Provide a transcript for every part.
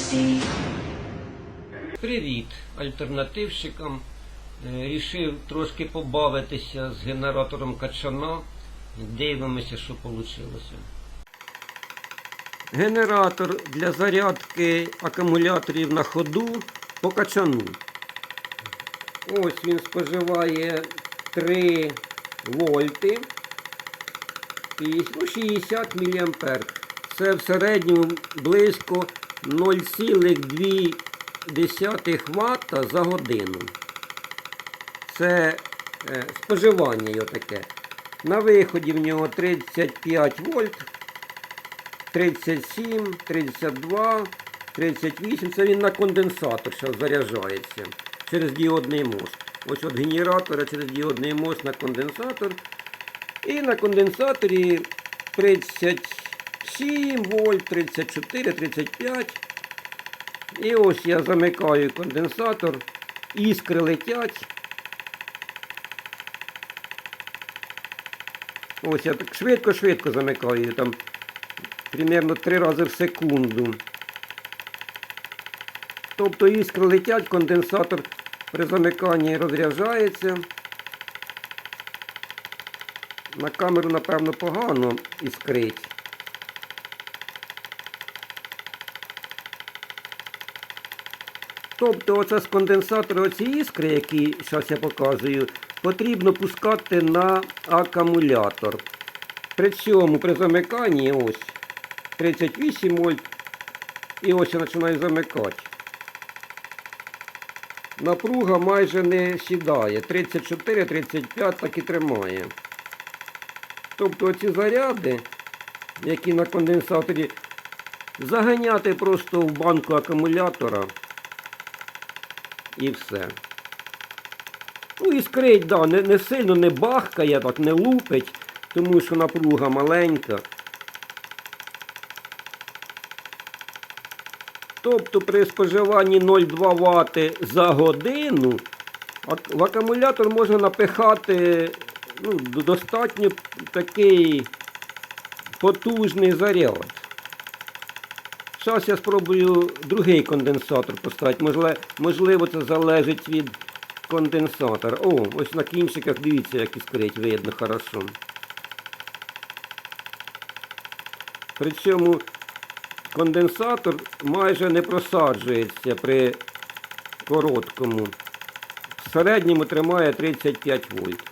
Proceed. Привіт альтернативщикам. Е, Рішив трошки побавитися з генератором качана. Дивимося, що вийшло. Генератор для зарядки акумуляторів на ходу по качану. Ось він споживає 3 вольти і ну, 60 мА. Це в середньому близько 0,2 Вт за годину. Це е, споживання його таке. На виході в нього 35 вольт, 37, 32, 38. Це він на конденсатор зараз заряджається через діодний мост. Ось від генератора через діодний мост на конденсатор. І на конденсаторі 37 вольт, 34, 35. І ось я замикаю конденсатор, іскри летять. Ось я так швидко-швидко замикаю, там примерно 3 рази в секунду. Тобто іскри летять, конденсатор при замиканні розряджається. На камеру, напевно, погано іскрить. Тобто оце з конденсатора оці іскри, які зараз я показую, потрібно пускати на акумулятор. При цьому при замиканні ось 38 вольт і ось я починаю замикати. Напруга майже не сідає. 34-35 так і тримає. Тобто оці заряди, які на конденсаторі, заганяти просто в банку акумулятора і все. Ну і скрить, да, не, не сильно не бахкає, так не лупить, тому що напруга маленька. Тобто при споживанні 0,2 Вт за годину в акумулятор можна напихати ну, достатньо такий потужний заряд. Зараз я спробую другий конденсатор поставити. Можливо, можливо, це залежить від конденсатора. О, ось на кінчиках дивіться, як іскрить, видно хорошо. Причому конденсатор майже не просаджується при короткому. В середньому тримає 35 вольт.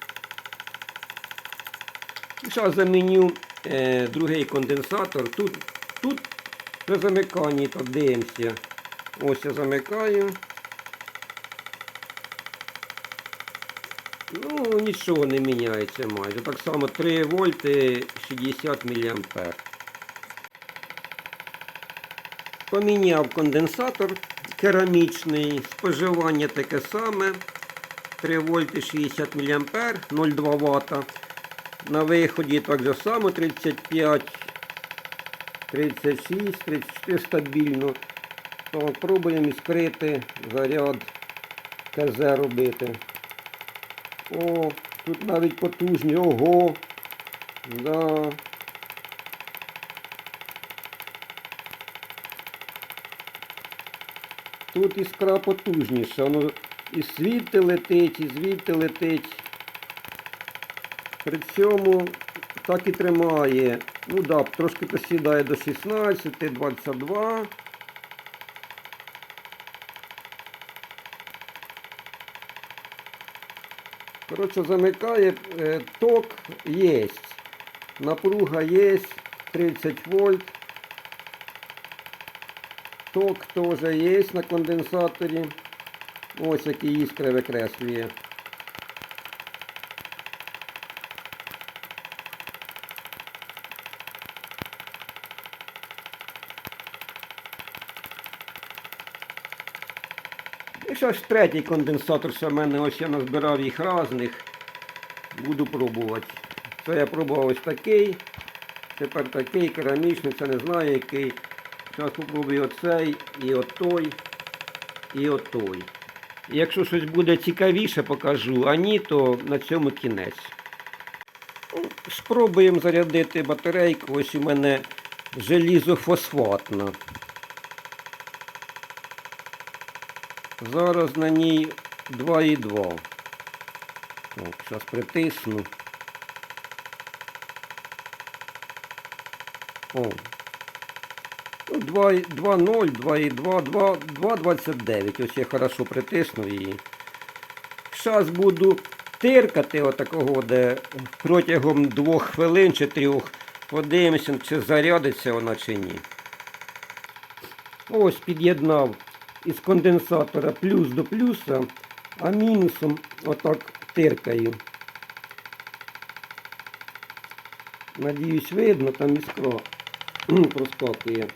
Зараз заміню е, другий конденсатор. Тут, тут при замиканні так дивимося. Ось я замикаю. Ну, нічого не міняється майже. Так само 3 вольти 60 мА. Поміняв конденсатор керамічний, споживання таке саме. 3 вольти 60 мА, 0,2 Вт. На виході так же само 35, 36, 34 стабільно. То пробуємо іскрити заряд КЗ робити. О, тут навіть потужні, ого. Да. Тут іскра потужніша, воно і звідти летить, і звідти летить. При цьому так і тримає. Ну да, трошки посідає до 16, 22. Коротше, замикає, е, ток є. Напруга є 30 вольт. Ток теж є на конденсаторі. Ось які іскри викреслює. І ще ж третій конденсатор, що в мене ось я назбирав їх різних. Буду пробувати. Це я пробував ось такий. Тепер такий керамічний, це не знаю який. Зараз спробую оцей, і отой, і отой. Якщо щось буде цікавіше, покажу, а ні, то на цьому кінець. Ну, Спробуємо зарядити батарейку. Ось у мене желізофосфатна. Зараз на ній 2,2. Так, зараз притисну. О. Ну, 2,0, 2,2, 2,29. Ось я хорошо притиснув її. Зараз буду тиркати отакого, де протягом двох хвилин чи трьох. Подивимося, чи зарядиться вона чи ні. Ось під'єднав із конденсатора плюс до плюса, а мінусом отак тиркаю. Надіюсь, видно, там іскро проскакує.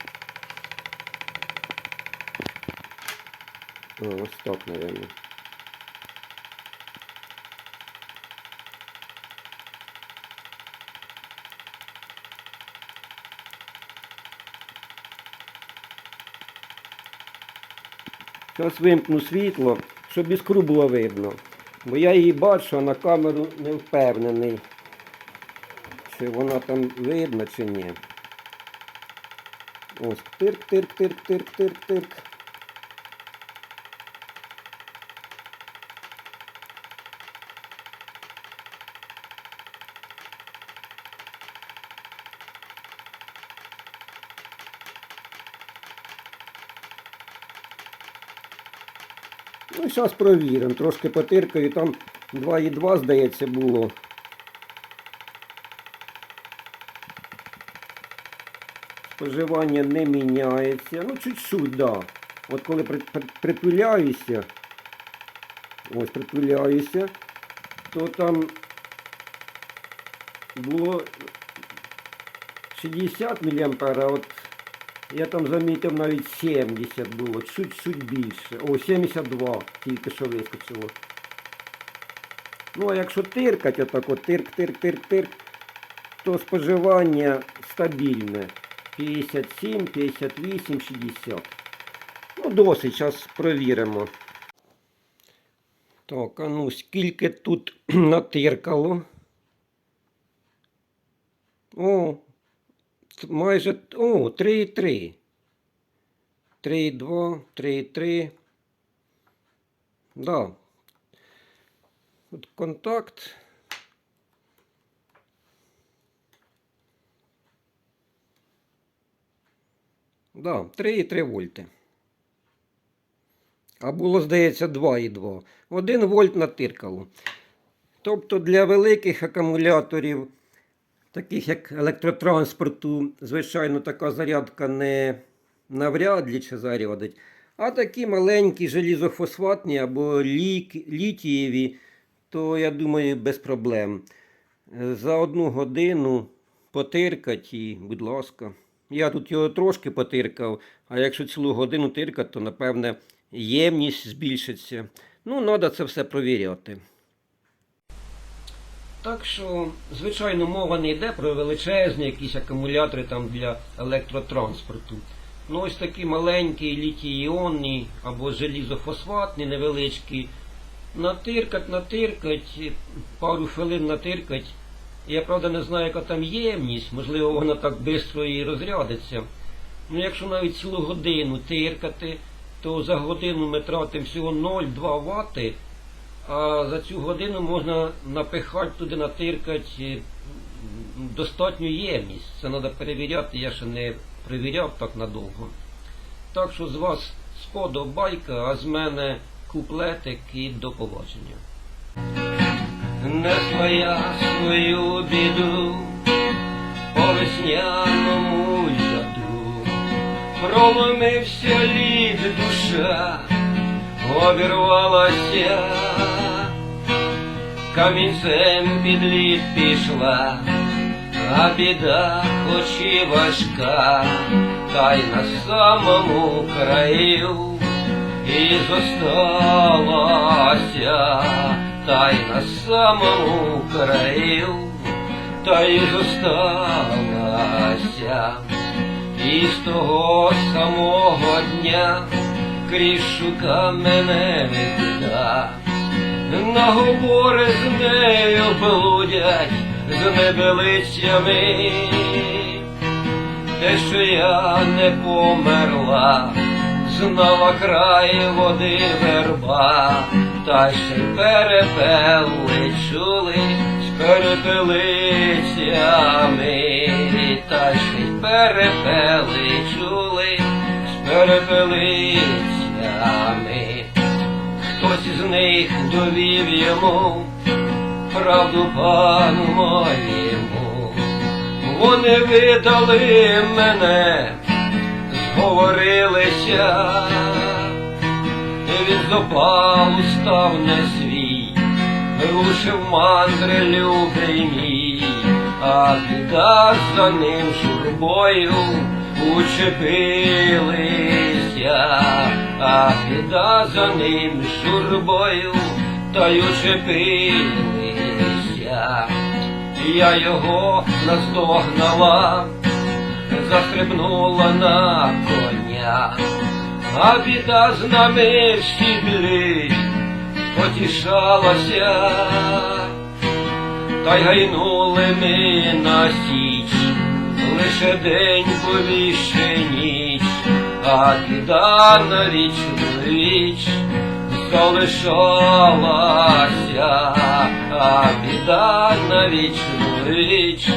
Ось так, мабуть. Зараз вимкну світло, щоб іскру було видно. Бо я її бачу, а на камеру не впевнений, чи вона там видно, чи ні. Ось тирк, зараз провіримо. Трошки потиркаю, там 2,2, здається, було. Споживання не міняється. Ну, чуть-чуть, да. От коли при- при- притуляюся, ось притуляюся, то там було 60 мА, от я там замітив навіть 70 було, чуть-чуть більше. О, 72 тільки що вискочило. Ну, а якщо тиркать отак, от тирк, тирк, тирк, тирк, то споживання стабільне. 57, 58, 60. Ну, досить, зараз провіримо. Так, а ну, скільки тут натиркало? О, майже о, 3,3. 3,2, 3,3. Да. От контакт. Да, 3,3 вольти. А було, здається, 2,2. 1 вольт натиркало. Тобто для великих акумуляторів таких як електротранспорту, звичайно, така зарядка не навряд ли чи зарядить. А такі маленькі желізофосфатні або літієві, то я думаю, без проблем. За одну годину потиркать і, будь ласка. Я тут його трошки потиркав, а якщо цілу годину тиркати, то напевне ємність збільшиться. Ну, треба це все провіряти. Так що, звичайно, мова не йде про величезні якісь акумулятори там для електротранспорту. Ну ось такі маленькі літій-іонні або желізофосфатні невеличкі. Натиркать, натиркать, пару хвилин натиркать. Я правда не знаю, яка там ємність, можливо, вона так швидко і розрядиться. Ну, якщо навіть цілу годину тиркати, то за годину ми тратимо всього 0,2 Вт, а за цю годину можна напихати туди, натиркати достатню ємність. Це треба перевіряти, я ще не перевіряв так надовго. Так що з вас сподобайка, а з мене куплетик і до побачення. Несла я свою біду по весняному льоду, проломився лід душа, обірвалася, камінцем під лід пішла, а біда хоч і важка, та й на самому краю і зосталася, та й на самому краю, та й зосталася, і з того самого дня крішука мене біда. Наговори з нею блудять з небелицями, те, що я не померла, знала край води верба, та ще й перепели чули з перепелицями, та ще й перепели чули з перепелицями. Хтось із них довів йому правду пану моєму. Вони видали мене, зговорилися, він запалу став не свій, рушив мандри любий мій, а біда за ним журбою учепилися, а біда за ним журбою та й учепилися. Я його наздогнала, застрибнула на коня, а біда з нами в сідлі потішалася, та й гайнули ми на січ, лише день повіще ніч, а біда на вічну річ залишалася, а біда на вічну річ,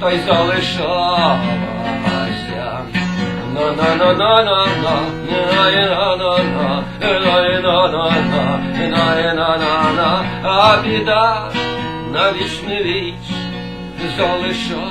та й залишалася. На на на на на на на на на на на на на на а біда на вічну річ залишалася.